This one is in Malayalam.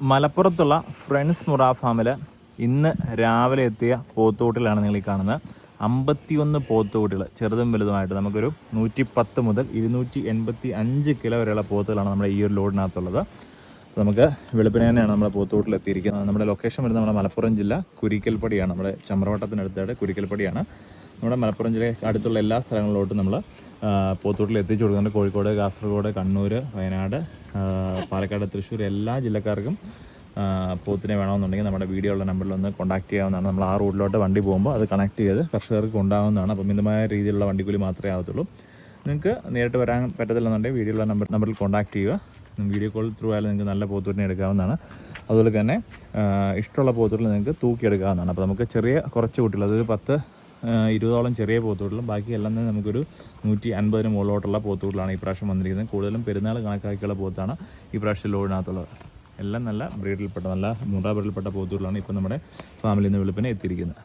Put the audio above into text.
മലപ്പുറത്തുള്ള ഫ്രണ്ട്സ് മുറ ഫാമിൽ ഇന്ന് രാവിലെ എത്തിയ പോത്തുകൂട്ടിലാണ് നിങ്ങൾ ഈ കാണുന്നത്. അമ്പത്തിയൊന്ന് പോത്തുകൂട്ടികൾ ചെറുതും വലുതുമായിട്ട്. നമുക്കൊരു നൂറ്റി പത്ത് മുതൽ ഇരുന്നൂറ്റി എൺപത്തി അഞ്ച് കിലോ വരെയുള്ള പോത്തുകളാണ് നമ്മുടെ ഈ ഒരു ലോഡിനകത്തുള്ളത്. നമുക്ക് വെളുപ്പിനെ തന്നെയാണ് നമ്മുടെ പോത്തുകൂട്ടിൽ എത്തിയിരിക്കുന്നത്. നമ്മുടെ ലൊക്കേഷൻ വരുന്നത് നമ്മുടെ മലപ്പുറം ജില്ല കുരിക്കൽപ്പടിയാണ്. നമ്മുടെ ചമ്രവട്ടത്തിനടുത്തായിട്ട് കുരിക്കൽപ്പടിയാണ്. നമ്മുടെ മലപ്പുറം ജില്ലയിൽ അടുത്തുള്ള എല്ലാ സ്ഥലങ്ങളിലോട്ടും നമ്മൾ പോത്തൂട്ടിൽ എത്തിച്ചു കൊടുക്കുന്നുണ്ട്. കോഴിക്കോട് കാസർഗോഡ് കണ്ണൂർ വയനാട് പാലക്കാട് തൃശ്ശൂർ എല്ലാ ജില്ലക്കാർക്കും പോത്തിനെ വേണമെന്നുണ്ടെങ്കിൽ നമ്മുടെ വീഡിയോ ഉള്ള നമ്പറിൽ ഒന്ന് കോൺടാക്ട് ചെയ്യാവുന്നതാണ്. നമ്മൾ ആ റൂട്ടിലോട്ട് വണ്ടി പോകുമ്പോൾ അത് കണക്ട് ചെയ്ത് കർഷകർക്ക് ഉണ്ടാകുന്നതാണ് അപ്പം മിതമായ രീതിയിലുള്ള വണ്ടിക്കൂലി മാത്രമേ ആവത്തുള്ളൂ. നിങ്ങൾക്ക് നേരിട്ട് വരാൻ പറ്റത്തില്ലെന്നുണ്ടെങ്കിൽ വീഡിയോ ഉള്ള നമ്പർ നമ്പറിൽ കോൺടാക്ട് ചെയ്യുക. വീഡിയോ കോൾ ത്രൂ ആയാലും നിങ്ങൾക്ക് നല്ല പോത്തൂരിനെ എടുക്കാവുന്നതാണ്. അതുപോലെ തന്നെ ഇഷ്ടമുള്ള പോത്തൂരിൽ നിങ്ങൾക്ക് തൂക്കിയെടുക്കാവുന്നതാണ്. അപ്പോൾ നമുക്ക് ചെറിയ കുറച്ച് കുട്ടികൾ അതായത് പത്ത് ഇരുപതോളം ചെറിയ പോത്തൂട്ടിലും ബാക്കി എല്ലാം തന്നെ നമുക്കൊരു നൂറ്റി അൻപതിന് മുകളിലോട്ടുള്ള പോത്തൂട്ടിലാണ് ഈ പ്രാവശ്യം വന്നിരിക്കുന്നത്. കൂടുതലും പെരുന്നാൾ കണക്കാക്കിയുള്ള പോത്താണ് ഈ പ്രാവശ്യം ലോഡിനകത്തുള്ളത് എല്ലാം നല്ല ബ്രീഡിൽപ്പെട്ട നല്ല മുറ ബ്രീഡിൽപ്പെട്ട പോത്തൂട്ടിലാണ് ഇപ്പോൾ നമ്മുടെ ഫാമിലിയിൽ നിന്ന് വെളുപ്പിനെ എത്തിയിരിക്കുന്നത്.